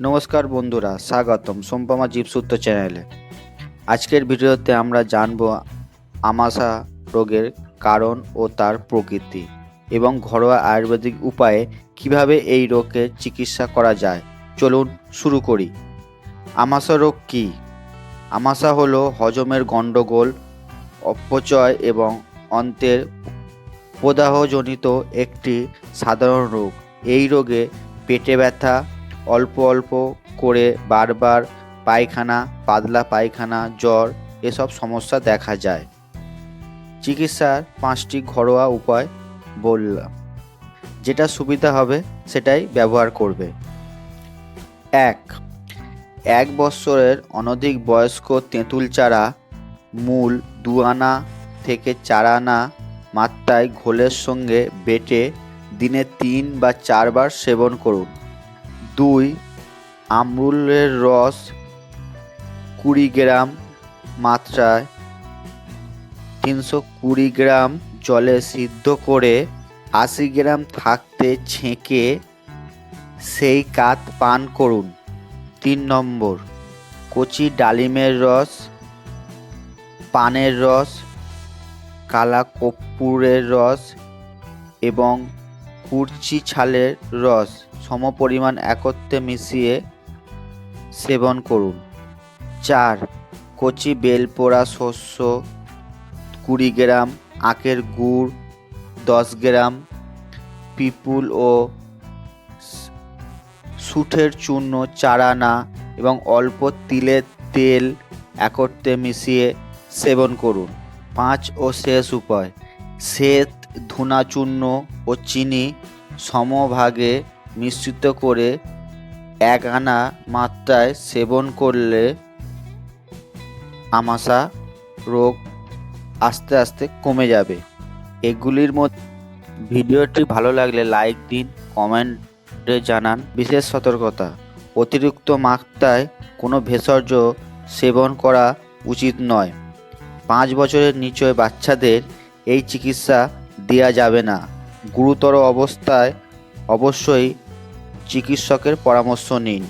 নমস্কার বন্ধুরা, স্বাগতম সোমপামা জীবসূত্র চ্যানেলে। আজকের ভিডিওতে আমরা জানব আমাশা রোগের কারণ ও তার প্রকৃতি এবং ঘরোয়া আয়ুর্বেদিক উপায়ে কীভাবে এই রোগের চিকিৎসা করা যায়। চলুন শুরু করি। আমাশা রোগ কী? আমাশা হলো হজমের গণ্ডগোল, অপচয় এবং অন্তের প্রদাহজনিত একটি সাধারণ রোগ। এই রোগে পেটে ব্যথা অল্প অল্প করে বারবার পায়খানা, পাতলা পায়খানা, জ্বর, এসব সমস্যা দেখা যায়। চিকিৎসার পাঁচটি ঘরোয়া উপায় বললাম। যেটা সুবিধা হবে সেটাই ব্যবহার করবে। এক এক বৎসরের অনধিক বয়স্ক তেঁতুল চারা মূল দু আনা থেকে চার আনা মাত্রায় ঘোলের সঙ্গে বেটে দিনে তিন বা চারবার সেবন করুন। দুই, আমরুলের রস কুড়ি গ্রাম মাত্রায়। তিনশো কুড়ি গ্রাম জলে সিদ্ধ করে আশি গ্রাম থাকতে ছেঁকে সেই কাত পান করুন। তিন নম্বর, কচি ডালিমের রস, পানের রস কালা কর্পূরের রস এবং কুরচি ছালের রস। সমপরিমাণ একত্রে মিশিয়ে সেবন করুন। চার, কচি বেলপোড়া শস্য, কুড়ি গ্রাম আখের গুড়, দশ গ্রাম পিপুল ও সুঠের চূর্ণ চার আনা এবং অল্প তিলের তেল একত্রে মিশিয়ে সেবন করুন। পাঁচ ও শেষ উপায়, শ্বেত ধুনা চূর্ণ ও চিনি সমভাগে মিশ্রিত করে এক আনা মাত্রায় সেবন করলে আমাশা রোগ আস্তে আস্তে কমে যাবে। এগুলির মধ্যে ভিডিওটি ভালো লাগলে লাইক দিন, কমেন্টে জানান। বিশেষ সতর্কতা, অতিরিক্ত মাত্রায় কোনো ভেষজ সেবন করা উচিত নয়। পাঁচ বছরের নিচে বাচ্চাদের এই চিকিৎসা দেওয়া যাবে না। গুরুতর অবস্থায় অবশ্যই চিকিৎসকের পরামর্শ নিন।